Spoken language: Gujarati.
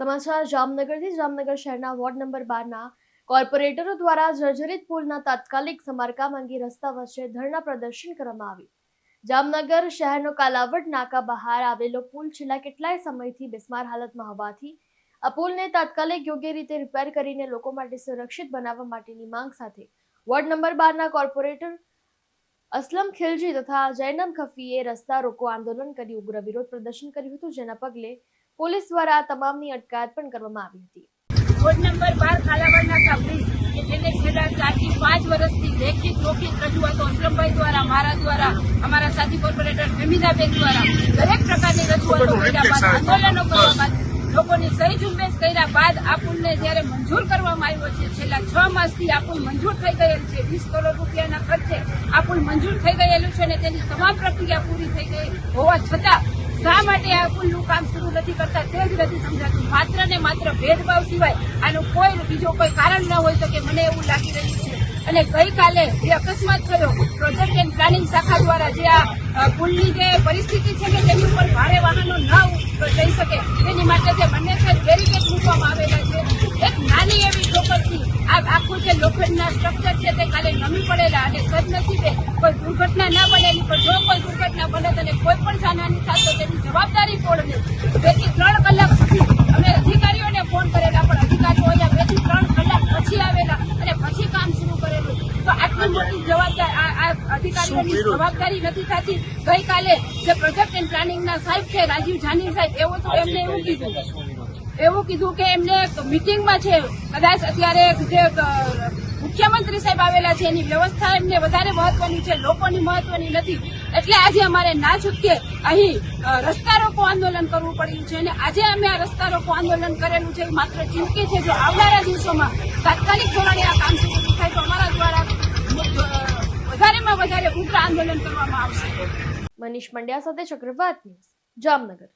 સમાચાર જામનગરથી જામનગર શહેરના વોર્ડ નંબર બારના કોર્પોરેટરો દ્વારા જર્જરિત પુલના તાત્કાલિક સમારકામ અંગે રસ્તા વચ્ચે ધરણા પ્રદર્શન કરવામાં આવ્યું. જામનગર શહેરનો કાલાવડ નાકા બહાર આવેલો પુલ છેલ્લા કેટલાય સમયથી બિસ્માર હાલતમાં હોવાથી આ પુલને તાત્કાલિક યોગ્ય રીતે રિપેર કરીને લોકો માટે સુરક્ષિત બનાવવા માટેની માંગ સાથે વોર્ડ નંબર બારના કોર્પોરેટર અસલમ ખિલજી તથા જૈનમ ખફીએ રસ્તા રોકો આંદોલન કરી ઉગ્ર વિરોધ પ્રદર્શન કર્યું હતું જેના પગલે પોલીસ દ્વારા આ તમામની અટકાયત પણ કરવામાં આવી હતી. વોર્ડ નંબર બાર કાલાવાડના કાપડી કે જેને છેલ્લા ચારથી પાંચ વર્ષથી લેખિત લોખિત રજૂઆતો અસલમભાઈ દ્વારા મારા દ્વારા અમારા સાથી કોર્પોરેટર ફેમિનાબેન દ્વારા દરેક પ્રકારની રજૂઆતો કર્યા બાદ આંદોલનો કરવા બાદ લોકોની સહી ઝુંબેશ કર્યા બાદ આ પુલને જ્યારે મંજૂર કરવામાં આવ્યો છે છેલ્લા છ માસથી આ પુલ મંજૂર થઈ ગયેલ છે વીસ કરોડ રૂપિયાના ખર્ચે આ પુલ મંજૂર થઈ ગયેલું છે અને તેની તમામ પ્રક્રિયા પૂરી થઈ ગઈ હોવા છતાં શા માટે આ પુલનું કામ શરૂ નથી કરતા તે જ નથી સમજાતું. માત્ર ને માત્ર ભેદભાવ સિવાય આનું કોઈ બીજો કોઈ કારણ ન હોઈ શકે મને એવું લાગી રહ્યું છે. અને ગઈકાલે જે અકસ્માત થયો પ્રોજેક્ટ એન્ડ પ્લાનિંગ શાખા દ્વારા જે આ પુલની જે પરિસ્થિતિ છે કે તેની ઉપર ભારે વાહનો ન જઈ શકે તેની માટે જે બંને સાઈડ બેરિકેડ મૂકવામાં આવેલા છે એક નાની એવી ઠોકરથી આખું જે લોખંડના સ્ટ્રક્ચર છે તે કાલે નમી પડેલા અને સદનસીબે કોઈ દુર્ઘટના ના બનેલી પણ જો કોઈ દુર્ઘટના બને તો કોઈ પણ જાનહાની થાય તેની જવાબદારી કોણ લે બે ત્રણ કલાક સુધી અમે અધિકારીઓને ફોન કરેલા, પણ અધિકારીઓ અહીંયા બેથી ત્રણ કલાક પછી આવેલા અને પછી કામ શરૂ કરેલું. તો આટલી મોટી જવાબદારી આ અધિકારીઓની જવાબદારી નથી થતી. ગઈકાલે જે પ્રોજેક્ટ એન્ડ પ્લાનિંગના સાહેબ છે રાજીવ જાની સાહેબ એવો તો એમને એવું કીધું. એવું કીધું કે એમને મિટિંગમાં છે કદાચ અત્યારે જે મુખ્યમંત્રી સાહેબ આવેલા છે એની વ્યવસ્થા એમને વધારે મહત્વની છે લોકોની મહત્વની નથી. એટલે આજે અમારે ના છૂટકે અહીં રસ્તા રોકો આંદોલન કરવું પડ્યું છે અને આજે અમે આ રસ્તા રોકો આંદોલન કરેલું છે માત્ર ચીમકી છે જો આવનારા દિવસોમાં તાત્કાલિક ધોરણે આ કામ શરૂ થાય તો અમારા દ્વારા વધારે ઉગ્ર આંદોલન કરવામાં આવશે. મનીષ પંડ્યા સાથે ચક્રવાત ન્યૂઝ જામનગર.